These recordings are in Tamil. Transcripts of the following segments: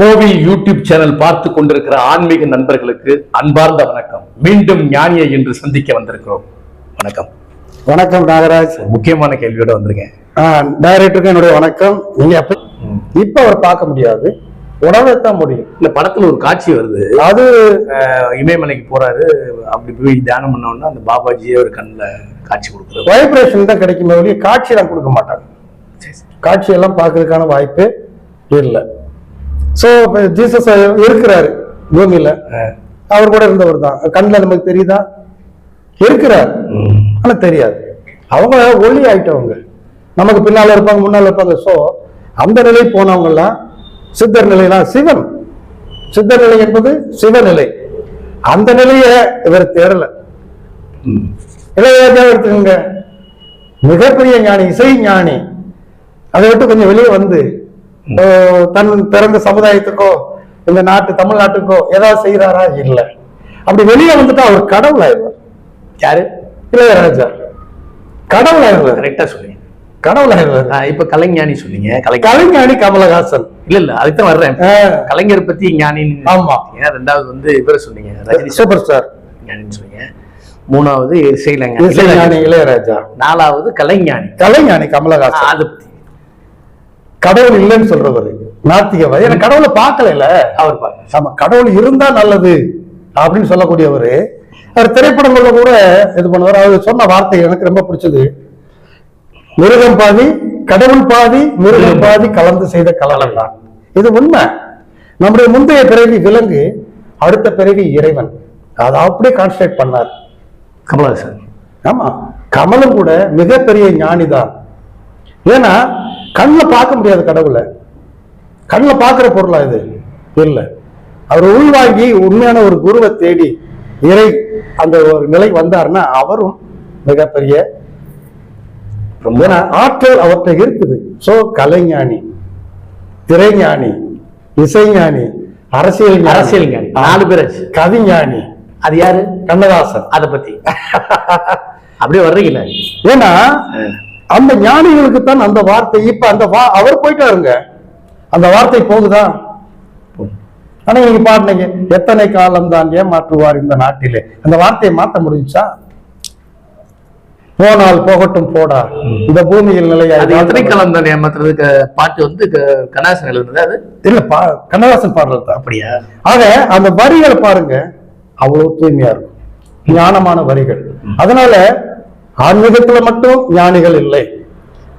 கோவில் யூடியூப் சேனல் பார்த்து கொண்டிருக்கிற ஆன்மீக நண்பர்களுக்கு அன்பார்ந்த வணக்கம். மீண்டும் ஞானியை என்று சந்திக்க வந்திருக்கிறோம். வணக்கம். வணக்கம் நாகராஜ். முக்கியமான கேள்வியோட வந்திருக்கேன். டைரக்டருக்கு என்னுடைய வணக்கம். நீங்க அப்ப இப்ப அவர் பார்க்க முடியாது. உடனே தான் முடியும். இந்த படத்துல ஒரு காட்சி வருது. அது இமயமலைக்கு போறாரு. அப்படி போய் தியானம் பண்ண உடனே அந்த பாபாஜியே ஒரு கண்ணுல காட்சி கொடுக்குறாரு. வைப்ரேஷன் தான் கிடைக்குமே ஒழிய காட்சி எல்லாம் கொடுக்க மாட்டாங்க. காட்சி எல்லாம் பார்க்கறதுக்கான வாய்ப்பு இல்லை. ஸோ ஜீசஸ் இருக்கிறாரு பூமியில. அவர் கூட இருந்தவர் தான். கண்ணில் நமக்கு தெரியுதா? இருக்கிறார். ஆனா தெரியாது. அவங்க ஒளி ஆயிட்டவங்க. நமக்கு பின்னால இருப்பாங்க முன்னால இருப்பாங்க. ஸோ அந்த நிலை போனவங்க எல்லாம் சித்தர் நிலைலாம் சிவன். சித்தர் நிலை என்பது சிவநிலை. அந்த நிலையை இவர் தேடல. இளையராஜா எடுத்துக்கோங்க. மிகப்பெரிய ஞானி இசை ஞானி. அதை விட்டு கொஞ்சம் வெளியே வந்து தன் பிறந்த சமுதாயத்துக்கோ இந்த நாட்டு தமிழ்நாட்டுக்கோ ஏதாவது செய்யறாரா இல்ல. அப்படி வெளியே வந்துட்டா அவர் கடவுள் ஆயிடுவார். யாரு? இளையராஜா. கடவுள் ஆயிடுவார். கரெக்டா சொன்னீங்க. கடவுள் ஆயிடுவார். இப்ப கலைஞானி சொன்னீங்க. கலைஞர் கலைஞானி கமலஹாசன். இல்ல இல்ல அதுக்கு தான் வர்றேன். கலைஞர் பத்தி ஞானின்னு ஆமா. ஏன் ரெண்டாவது வந்து இவரை சொன்னீங்க. Rajini super star. ஞானின்னு சொன்னீங்க. மூணாவது இசையில இசை ஞானி இளையராஜா. நாலாவது கலைஞானி. கலைஞானி கமலஹாசன். அது பத்தி. கடவுள் இல்லைன்னு சொல்றவரு. நாத்திகவர் ஏன்னா கடவுளை பார்க்கல அவர் ஆமா கடவுள் இருந்தா நல்லது அப்படின்னு சொல்லக்கூடியவர். அவர் திரைப்படங்கள்ல கூட இது பண்ணுவார். அவர் சொன்ன வார்த்தை எனக்கு ரொம்ப பிடிச்சது. மிருகம் பாதி கடவுள் பாதி மிருகம் பாதி கலந்து செய்த கலனம் தான். இது உண்மை. நம்முடைய முந்தைய பிறவி விலங்கு அடுத்த பிறவி இறைவன். அதை அப்படியே கான்சன்ட்ரேட் பண்ணார். கமலஹாசன். ஆமா. கமலும் கூட மிகப்பெரிய ஞானி தான் ஏன்னா கண்ணில் பார்க்க முடியாது கடவுளை. கண்ணில் பார்க்குற பொருளா இது? இல்லை அவர் உள்வாங்கி உண்மையான ஒரு குருவை தேடி இறை அந்த ஒரு நிலை வந்தாருன்னா அவரும் மிகப்பெரிய ஏன்னா ஆற்றல் அவர்கிட்ட இருக்குது. சோ கலைஞானி திரைஞானி இசைஞானி அரசியல் அரசியல் ஞானி. நாலு பேர். கவிஞானி. அது யாரு? கண்ணதாசன். அத பத்தி. அப்படியே வர்றீங்களா. ஏன்னா அந்த ஞானிகளுக்கு தான் அந்த வார்த்தை. இப்ப அந்த வா- அவர் போயிட்டாருங்க. அந்த வார்த்தை போகுதா? ஆனா நீங்க பாருங்க எத்தனை காலம் தான் ஏமாற்றுவார் இந்த நாட்டிலே? அந்த வார்த்தையை மாத்த முடிஞ்சா போனால் போகட்டும் போடா. இந்த பூமியில் நிலையா எத்தனை காலம் தான் ஏமாத்துறது க- பாட்டு வந்து கண்ணாசன் எழுதுனது அது? இல்ல பா கண்ணதாசன் பாடுறது அப்படியா? ஆக அந்த வரிகளை பாருங்க. அவ்வளவு தூய்மையா இருக்கும். ஞானமான வரிகள். அதனால ஆன்மீகத்துல மட்டும் ஞானிகள் இல்லை.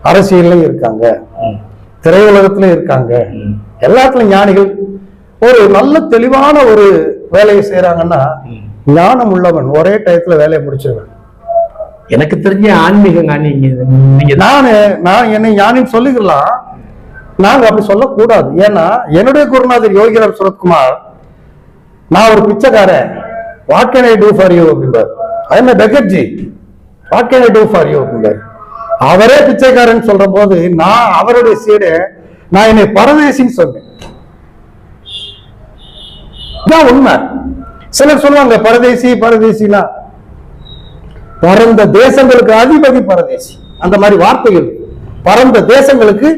அரசியல்லையும் இருக்காங்க. திரையுலகத்திலும் இருக்காங்க. எல்லாத்துலயும் ஞானிகள். ஒரு நல்ல தெளிவான ஒரு வேலையை செய்யறாங்கன்னா. ஞானம் உள்ளவன் ஒரே டயத்துல வேலையை முடிச்சிருவேன். எனக்கு தெரிஞ்ச ஆன்மீக ஞானி நீங்க நானு நான் என்னை ஞானின்னு சொல்லிக்கலாம். நாங்க அப்படி சொல்லக்கூடாது. ஏன்னா என்னுடைய குருநாதர் யோகிராம் சுரத்குமார் நான் ஒரு பிச்சைக்காரன். What can I do for you அப்படின்றார் I am பெகர்ஜி what can I do for you அவரே பிச்சைக்காரன் சொல்ற போது நான் அவருடைய சீடு நான் என்னை பரதேசின்னு சொன்னேன். இதான் உண்மை. சிலர் சொல்லுவாங்க பரதேசி பரதேசினா பரந்த தேசங்களுக்கு அதிபதி பரதேசி. அந்த மாதிரி வார்த்தைகள். பரந்த தேசங்களுக்கு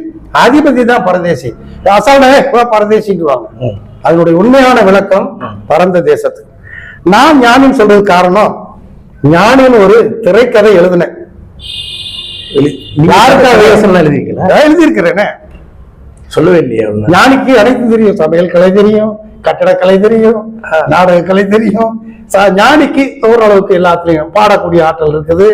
அதிபதி தான் பரதேசி. அசால்டே பரதேசிக்குவாங்க ம். அதனுடைய உண்மையான விளக்கம் பரந்த தேசத்துக்கு. நான் ஞானின்னு சொல்றது காரணம் ஞானின்னு ஒரு திரைக்கதை எழுதினேன். எழுதியிருக்கிறேனே. சொல்லவே இல்லையா? ஞானிக்கு அனைத்து தெரியும். சமையல் கலை தெரியும் கட்டடக்கலை தெரியும் நாடக கலை தெரியும். ஞானிக்கு ஓரளவுக்கு எல்லாத்துலயும் பாடக்கூடிய ஆற்றல் இருக்குது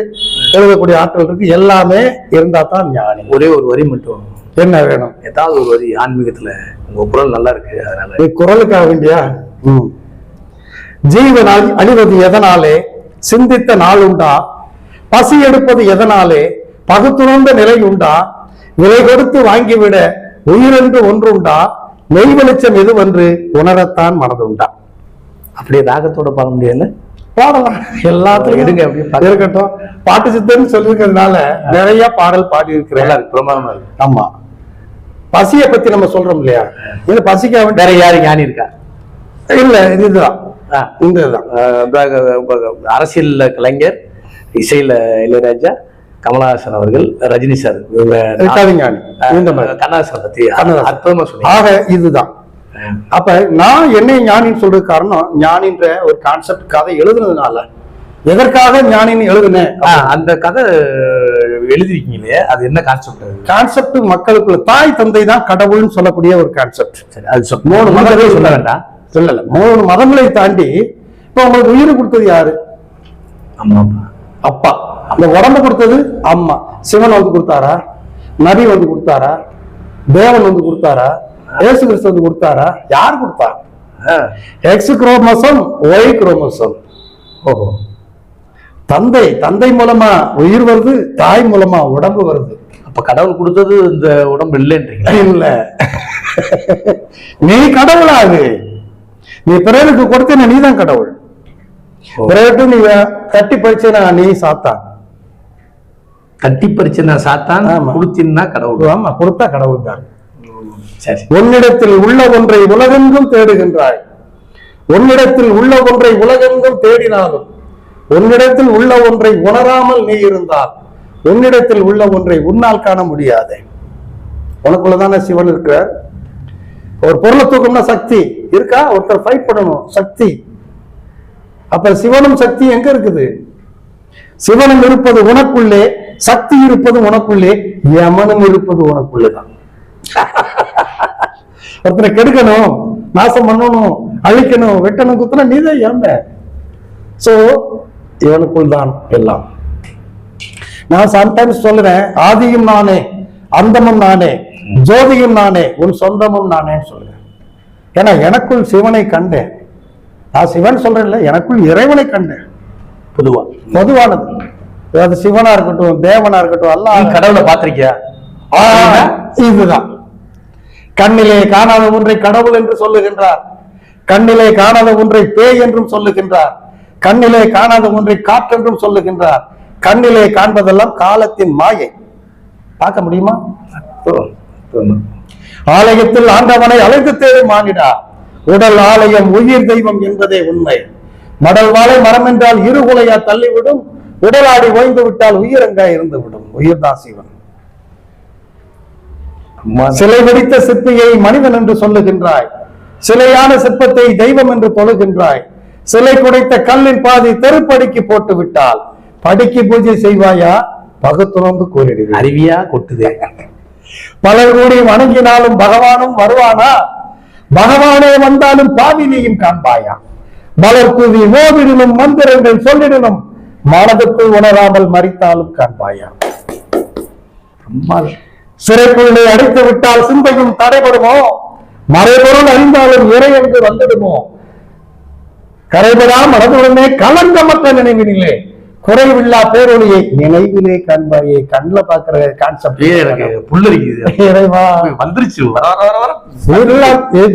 எழுதக்கூடிய ஆற்றல் இருக்கு எல்லாமே இருந்தா தான் ஞானி. ஒரே ஒரு வரி மட்டும் என்ன வேணும்? ஏதாவது ஒரு வரி ஆன்மீகத்துல உங்க குரல் நல்லா இருக்கு அதனால. குரலுக்காக வேண்டியா. ஜீவனால் அழிவது எதனாலே சிந்தித்த நாள் உண்டா பசி எடுப்பது எதனாலே? பகுத்துணர்ந்த நிலை உண்டா விலை கொடுத்து வாங்கிவிட உயிரென்று ஒன்றுண்டா? மெய் வெளிச்சம் எதுவென்று உணரத்தான் மனதுண்டா? அப்படியே ராகத்தோட பாட முடியல பாடலாம். எல்லாத்துலயும் எடுங்க பாருங்க. இருக்கட்டும். பாட்டு சித்தன்னு சொல்லியிருக்கிறதுனால நிறைய பாடல் பாடி இருக்கிறேன் நல்லா இருக்கு. ஆமா. பசியை பத்தி நம்ம சொல்றோம் இல்லையா? இது பசிக்க வேண்டிய வேற யாரு ஞானி இருக்கா? இல்ல இதுதான். இந்த இதுதான் அரசியல்ல கலைஞர் இசையில இளையராஜா கமலஹாசன் அவர்கள் ரஜினி சார் கண்ணாசன் பத்தி. அற்புதமா சொன்னீங்க. ஆக இதுதான். அப்ப நான் என்னை ஞானின்னு சொல்றது காரணம் ஞானின்ற ஒரு கான்செப்ட் கதை எழுதுனதுனால. எதற்காக ஞானின்னு எழுதுனேன்? அந்த கதை எழுதிருக்கீங்களே அது என்ன கான்செப்ட் கான்செப்ட் மக்களுக்குள்ள தாய் தந்தை தான் கடவுள்னு சொல்லக்கூடிய ஒரு கான்செப்ட் சரி அது மூணு சொல்ல சொல்ல வேண்டாம். சொல்லல. மூணு மதங்களை தாண்டி இப்ப உங்களுக்கு உயிர் கொடுத்தது யாரு? ஆமா அப்பா. இந்த உடம்பு கொடுத்தது அம்மா. சிவன் வந்து கொடுத்தாரா? நபி வந்து கொடுத்தாரா? தேவன் வந்து கொடுத்தாரா? இயேசு கிறிஸ்து வந்து கொடுத்தாரா? யார் கொடுத்தா. X chromosome Y chromosome. ஓஹோ. தந்தை தந்தை மூலமா உயிர் வருது தாய் மூலமா உடம்பு வருது. அப்ப கடவுள் கொடுத்தது இந்த உடம்பு இல்லைன்றீங்களா இல்ல. நீ கடவுளாகு நீ பிறருக்கு கொடுத்தன நீ தான் கடவுள் பிறகு நீ தட்டி பறிச்சனா நீ சாத்தான். தட்டி பறிச்சு நான் சாத்தான். கொடுத்தின்னா கடவுள். ஆமா கொடுத்தா கடவுள் தான். உன்னிடத்தில் உள்ள ஒன்றை உலகெங்கும் தேடுகின்றாய். உன்னிடத்தில் உள்ள ஒன்றை உலகெங்கும் தேடினாலும் உன்னிடத்தில் உள்ள ஒன்றை உணராமல் நீ இருந்தால் உன்னிடத்தில் உள்ள ஒன்றை உன்னால் காண முடியாது. உனக்குள்ளதானே சிவன் இருக்கிறார்? ஒரு பொருளை தூக்கம்னா சக்தி இருக்கா? ஒருத்தர் ஃபைட் பண்ணணும் சக்தி. அப்ப சிவனும் சக்தி எங்க இருக்குது? சிவனும் இருப்பது உனக்குள்ளே சக்தி இருப்பது உனக்குள்ளே யமனும் இருப்பது உனக்குள்ளேதான் ஒருத்தனை கெடுக்கணும் நாசம் பண்ணணும் அழிக்கணும் வெட்டணும் குத்தணும் நீதான் இறந்த சோ இவனுக்குள் தான் எல்லாம். நான் சம்டைம்ஸ் சொல்லுவேன் ஆதியும் நானே அந்தமும் நானே. ஜோதியும் நானே உன் சொந்தமும் நானே சொல்லுவேன் ஏன்னா எனக்குள் சிவனை கண்டேன். நான் சிவன் சொல்றேன்ல எனக்குள் இறைவனை கண்டேன். பொதுவா. பொதுவானது. அது சிவனா இருக்கட்டும் தேவனா இருக்கட்டும் எல்லாம் கடவுளை பாத்திருக்கியா ஆ, இதுதான். கண்ணிலே காணாத ஒன்றை கடவுள் என்று சொல்லுகின்றார். கண்ணிலே காணாத ஒன்றை பேய் என்றும் சொல்லுகின்றார். கண்ணிலே காணாத ஒன்றை காற்றென்றும் சொல்லுகின்றார். கண்ணிலே காண்பதெல்லாம் காலத்தின் மாயை. பார்க்க முடியுமா? ஆலயத்தில் ஆண்டவனை அழைத்து தேடும் மானிடா. உடல் ஆலயம் உயிர் தெய்வம் என்பதே உண்மை. மடல் வாழை மரம் என்றால் இருகுலையா தள்ளிவிடும். உடலாடி ஓய்ந்து விட்டால் உயிரங்கா இருந்து விடும் உயிர்தான் சிவன். சிலை வெடித்த சிற்பியை மனிதன் என்று சொல்லுகின்றாய். சிலையான சிற்பத்தை தெய்வம் என்று தொழுகின்றாய் சிலை குடைத்த கல்லின் பாதி தெருப்படிக்கு போட்டு விட்டால் படிக்கு பூஜை செய்வாயா? பகுத்துணர்ந்து கூறிடுவேன் அருவியா? கொட்டுதே. பலர் கூடி வணங்கினாலும் பகவானும் வருவானா? பகவானே வந்தாலும் பாவினியும் காண்பாயா? மலர் கூவி ஓவிடலும் மந்திரங்கள் சொல்லிடலும் மனதுக்குள் உணராமல் மறித்தாலும் காண்பாயா? சிறைக்குள்ளே அடைத்து விட்டால் சிந்தையும் தடைபடுமோ? மறைபொருள் அறிந்தாலும் இறை என்று வந்துடுமோ? கரைபடா மனதுடனே கலங்கமற்ற நினைவினிலே. குறைவில்லா பேரொழியை நினைவிலே காண்பாயே கண்ணுல பாக்குற கான்செப்ட் புல்லரிக்குது வந்துருச்சு.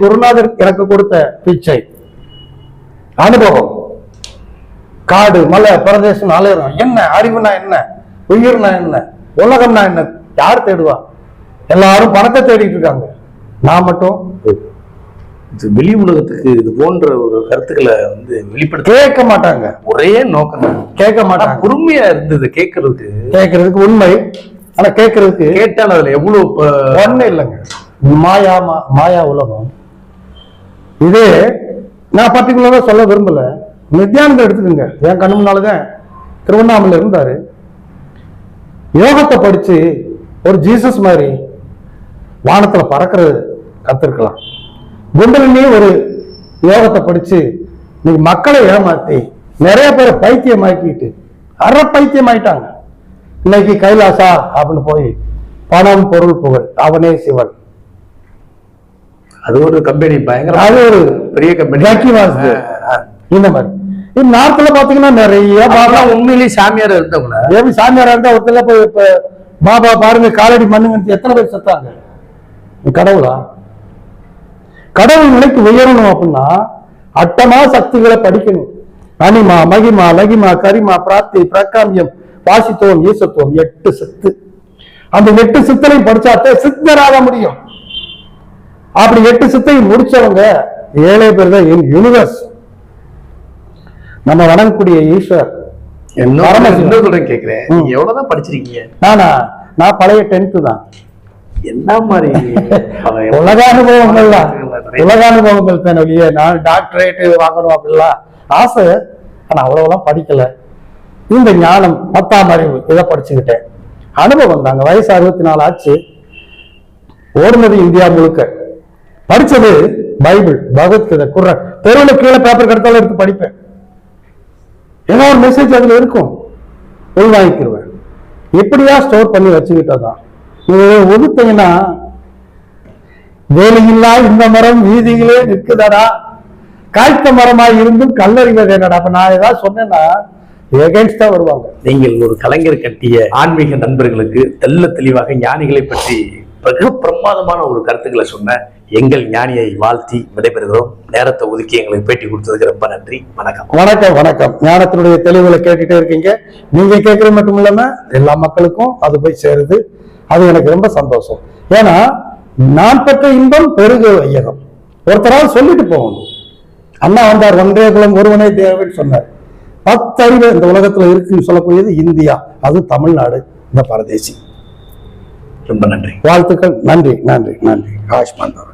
குருநாதர் எனக்கு கொடுத்த பிச்சை. அனுபவம். காடு மலை பிரதேசம் அலையிறோம் என்ன? அறிவுனா என்ன? உயிர்னா என்ன? உலகம்னா என்ன? யார் தேடுவா? எல்லாரும் பணத்தை தேடிட்டு இருக்காங்க. நான் மட்டும் வெளி உலகத்துக்கு இது போன்ற ஒரு கருத்துக்களை வந்து வெளிப்படுத்த கேட்க மாட்டாங்க. ஒரே நோக்கம். கேட்க மாட்டாங்க. பொறுமையா இருந்தது கேட்கறதுக்கு. கேட்கறதுக்கு உண்மை. ஆனா கேட்கறதுக்கு கேட்டால் அதுல எவ்வளவு ஒண்ணு இல்லைங்க. மாயா மாயா உலகம். இது நான் பர்டிகுலரா சொல்ல விரும்பல. நித்யானந்தம் எடுத்துக்கோங்க. என் கண்ணு முன்னாலதான் திருவண்ணாமலை இருந்தாரு. யோகத்தை படிச்சு ஒரு ஜீசஸ் மாதிரி வானத்துல பறக்கிறது கத்திருக்கலாம். குண்டலினி ஒரு யோகத்தை படிச்சு இன்னைக்கு மக்களை ஏமாத்தி நிறைய பேரை பைத்தியமாக்கிட்டு அரை பைத்தியம் ஆயிட்டாங்க இன்னைக்கு கைலாசா அப்படின்னு போய் பணம் பொருள் புகழ் அவனே சிவன். அது ஒரு கம்பெனி பயங்கர அது ஒரு பெரிய கம்பெனி இந்த மாதிரி. இது நார்த்ல பாத்தீங்கன்னா நிறைய பாபா உண்மையிலேயே சாமியார் இருந்தவங்கள? எப்படி சாமியாரா இருந்தா ஒருத்தர் போய் இப்ப பாபா பாருங்க காலடி மண்ணுங்க எத்தனை பேர் செத்தாங்க கடவுளா? கடவுள் நிலைக்கு உயரணும் அப்படின்னா அட்டமா சக்திகளை படிக்கணும். அனிமா மகிமா லகிமா கரிமா பிராப்தி பிரகாமியம் வாசித்துவம் ஈசத்துவம் எட்டு சித்து. அந்த எட்டு சித்தனையும் படிச்சாத்தே சித்தராக முடியும். அப்படி எட்டு சித்தையும் முடிச்சவங்க ஏழை பேர் தான் யூனிவர்ஸ் நம்ம வணங்கக்கூடிய ஈஸ்வர். இன்னொரு. நீங்க எவ்வளவுதான் படிச்சிருக்கீங்க? நானா? நான் பழைய டென்த்து தான். என்ன மாதிரி? உலக அனுபவங்கள் தான் நிறைய- உலகானுபவங்கள் தானே ஒழிய நான் டாக்டரேட் வாங்கணும் அப்படிலாம் ஆசை ஆனா அவ்வளவுலாம் படிக்கல. இந்த ஞானம் பத்தாம் அறிவு இதை படிச்சுக்கிட்டேன். அனுபவம் தாங்க வயசு அறுபத்தி நாலு ஆச்சு. ஓடுனது இந்தியா முழுக்க. படிச்சது பைபிள் பகவத்கீதை குர்ஆன் தெருவில் கீழே பேப்பர் கிடைத்தாலும் எடுத்து படிப்பேன். ஏதோ ஒரு மெசேஜ் அதுல இருக்கும். உள்வாங்கிக்கிருவேன். எப்படியா ஸ்டோர் பண்ணி வச்சுக்கிட்டதான் இது ஒதுத்தீங்கன்னா வேலையில்லா இந்த மரம் வீதியிலே நிற்குதடா. காய்த்த மரமாய் இருந்தும் கல்லறிவது என்னடா? அப்ப நான் ஏதாவது சொன்னேன்னா எகென்ஸ்டா வருவாங்க. நீங்கள் ஒரு கலைஞர் கட்டிய ஆன்மீக நண்பர்களுக்கு தெள்ள தெளிவாக ஞானிகளை பற்றி மிக பிரமாதமான ஒரு கருத்துக்களை சொன்ன எங்கள் ஞானியை வாழ்த்தி விடைபெறுகிறோம். நேரத்தை ஒதுக்கி எங்களுக்கு பேட்டி கொடுத்ததுக்கு ரொம்ப நன்றி. வணக்கம். வணக்கம் வணக்கம். ஞானத்தினுடைய தெளிவுகளை கேட்டுட்டே இருக்கீங்க. நீங்க கேட்கறது மட்டும் இல்லாம எல்லா மக்களுக்கும் அது போய் சேருது. அது எனக்கு ரொம்ப சந்தோஷம். ஏன்னா நான் பெற்ற இன்பம் பெருக வையகம். ஒருத்தரால் சொல்லிட்டு போகணும். அண்ணா வந்தார் ஒன்றே குலம் ஒருவனே தேவைன்னு சொன்னார். பத்தறிவு இந்த உலகத்துல இருக்குன்னு சொல்லக்கூடியது இந்தியா அது தமிழ்நாடு இந்த பரதேசி. ரொம்ப நன்றி. வாழ்த்துக்கள். நன்றி நன்றி நன்றி. ஆயுஷ்மான்.